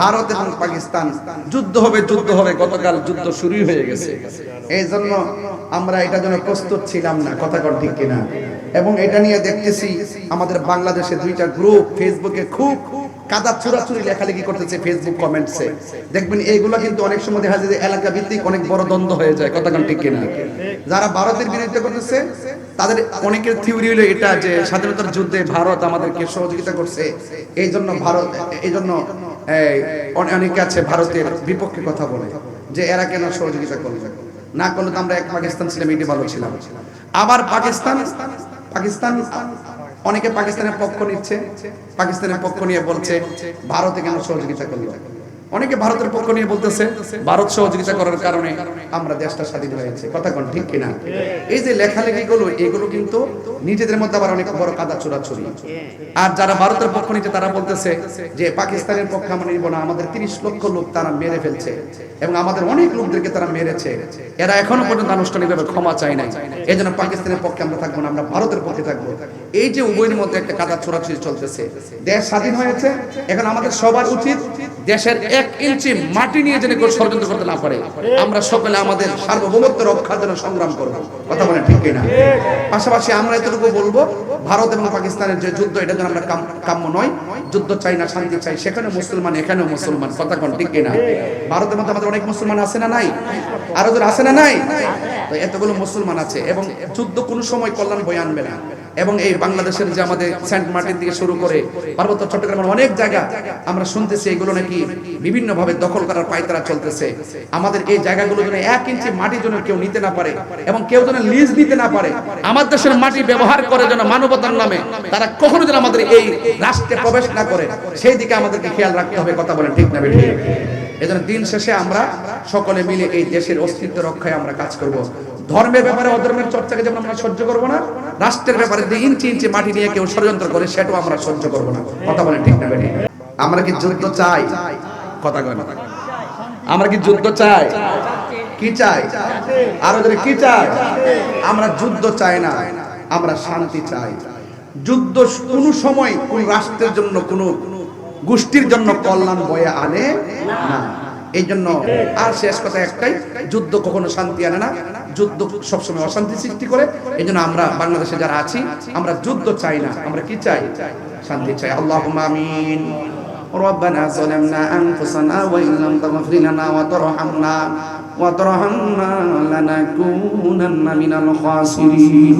ভারত এবং পাকিস্তান যুদ্ধ হবে যুদ্ধ হবে, গতকাল যুদ্ধ শুরুই হয়ে গেছে। এই জন্য আমরা এটা জন্য প্রস্তুত ছিলাম না, কথা কর ঠিক কিনা? এবং এটা নিয়ে দেখতেছি আমাদের বাংলাদেশে দুইটা গ্রুপ ফেসবুকে খুব কাদা চুরাচুরি লেখালেখি করতেছে ফেসবুক কমেন্টসে দেখবেন এইগুলো কিন্তু অনেক সময় দেখা যায় যে এলাকা ভিত্তিক অনেক বড় দ্বন্দ্ব হয়ে যায়, কথা ঠিক কিনা? যারা ভারতের বিরুদ্ধে করতেছে, তাদের অনেকের থিওরি হলো এটা যে স্বাধীনতার যুদ্ধে ভারত আমাদেরকে সহযোগিতা করছে। এই জন্য ভারত এই জন্য অনেকে আছে ভারতের বিপক্ষে কথা বলে, যে এরা কেন সহযোগিতা করবে না করলে তো আমরা এক পাকিস্তান ছিলাম এটি ভালো ছিলাম। আবার পাকিস্তান পাকিস্তান, অনেকে পাকিস্তানের পক্ষ নিচ্ছে, পাকিস্তানের পক্ষ নিয়ে বলছে, ভারতে কেন সহযোগিতা করল? অনেকে ভারতের পক্ষ নিয়ে বলতেছে, ভারত সহযোগিতা করার কারণে আমরা দেশটা স্বাধীন হয়েছে। কথা কোন ঠিক কিনা? এই যে লেখালেখি গুলো, এগুলো কিন্তু নিজেদের মধ্যে আবার অনেক বড় কাদা চোরাচুরি। আর যারা ভারতের পক্ষ নিচ্ছে তারা বলতেছে যে, পাকিস্তানের পক্ষে আমরা নিব না, আমাদের তিরিশ লক্ষ লোক তারা মেরে ফেলছে এবং আমাদের অনেক লোকদেরকে তারা মেরেছে। এরা এখনও পর্যন্ত আনুষ্ঠানিকভাবে ক্ষমা চায় নাই। এই জন্য পাকিস্তানের পক্ষে আমরা থাকব না, আমরা ভারতের পক্ষে থাকব। এই যে উভয়ের মধ্যে একটা কাদা ছোড়াছুড়ি চলতেছে। দেশ স্বাধীন হয়েছে, এখন আমাদের সবার উচিত দেশের এক ইঞ্চি মাটি নিয়ে যেন কেউ ষড়যন্ত্র করতে না পারে, আমরা সকলে আমাদের সার্বভৌমত্ব রক্ষার জন্য সংগ্রাম করব। কথা বলে ঠিক কিনা? পাশাপাশি আমরা এতটুকু বলব, ভারত এবং পাকিস্তানের যে যুদ্ধ, এটা যেন আমরা কাম- কাম্য নয়, যুদ্ধ চাই না, শান্তি চাই সেখানে মুসলমান, এখানেও মুসলমান, কথা কোন ঠিক কিনা? ভারতের মধ্যে আমাদের অনেক মুসলমান আছে না নাই? আরও যারা আছে না নাই? তো এতগুলো মুসলমান আছে, এবং যুদ্ধ কোনো সময় কল্যাণ বয়ে আনবে না। এবং এই বাংলাদেশের যে আমাদের সেন্ট মার্টিন থেকে শুরু করে পার্বত্য চট্টগ্রামের অনেক জায়গা আমরা শুনতেছি এগুলো নাকি বিভিন্ন ভাবে দখল করার পায়তারা চলতেছে। আমাদের এই জায়গাগুলো যেন এক ইঞ্চি মাটি যেন কেউ নিতে না পারে এবং কেউ যেন লিজ নিতে না পারে। আমার দেশের মাটি ব্যবহার করে যেন মানবতার নামে তারা কখনো যেন আমাদের এই রাষ্ট্রে প্রবেশ না করে, সেই দিকে আমাদেরকে খেয়াল রাখতে হবে, কথা বলেন ঠিক না বেঠিক? এজন্য দিন শেষে আমরা সকলে মিলে এই দেশের অস্তিত্ব রক্ষায় আমরা কাজ করব। ধর্মের ব্যাপারে অধর্মের চর্চাকে যেমন আমরা সহ্য করব না, রাষ্ট্রের ব্যাপারে যে ইঞ্চি ইঞ্চি মাটি নিয়ে কেউ ষড়যন্ত্র করে, সেটাও আমরা সহ্য করব না। কথা বলেন ঠিক না বেঠিক? আমরা কি যুদ্ধ চাই? কথা কয় না আমরা কি যুদ্ধ চাই? কি চাই? আরও যদি কি চাই? আমরা যুদ্ধ চাই না, আমরা শান্তি চাই। যুদ্ধ কোন সময় কোন রাষ্ট্রের জন্য, কোন গোষ্ঠীর জন্য কল্যাণ বয়ে আনে না। এই জন্য আর শেষ কথা একটাই যুদ্ধ কখনো শান্তি আনে না যুদ্ধ সবসময় অশান্তি সৃষ্টি করে এই জন্য আমরা বাংলাদেশে যারা আছি আমরা যুদ্ধ চাই না আমরা কি চাই শান্তি চাই আল্লাহ আমিন ربنا ظلمنا أنفسنا وإن لم تغفر لنا وترحمنا وترحمنا لنكونن من الخاسرين